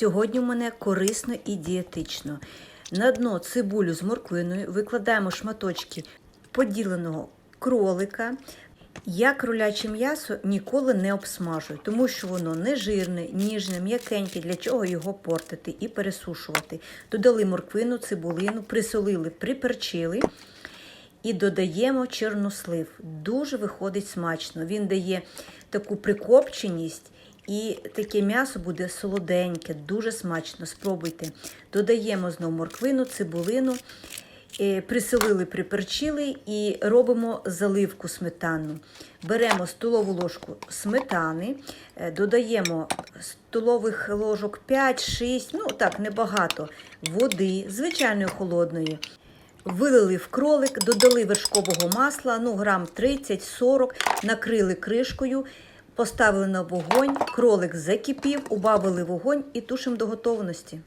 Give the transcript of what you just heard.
Сьогодні у мене корисно і дієтично. На дно цибулю з морквиною викладаємо шматочки поділеного кролика. Я кроляче м'ясо ніколи не обсмажую, тому що воно не жирне, ніжне, м'якеньке, для чого його портити і пересушувати. Додали морквину, цибулину, присолили, приперчили і додаємо чорнослив. Дуже виходить смачно. Він дає таку прикопченість. І таке м'ясо буде солоденьке, дуже смачно. Спробуйте. Додаємо знову морквину, цибулину, е, присолили, приперчили і робимо заливку сметанну. Беремо столову ложку сметани, е, додаємо столових ложок 5-6, ну так, небагато, води, звичайної холодної. Вилили в кролик, додали вершкового масла, ну грам 30-40, накрили кришкою, поставили на вогонь, кролик закипів, убавили вогонь і тушимо до готовності.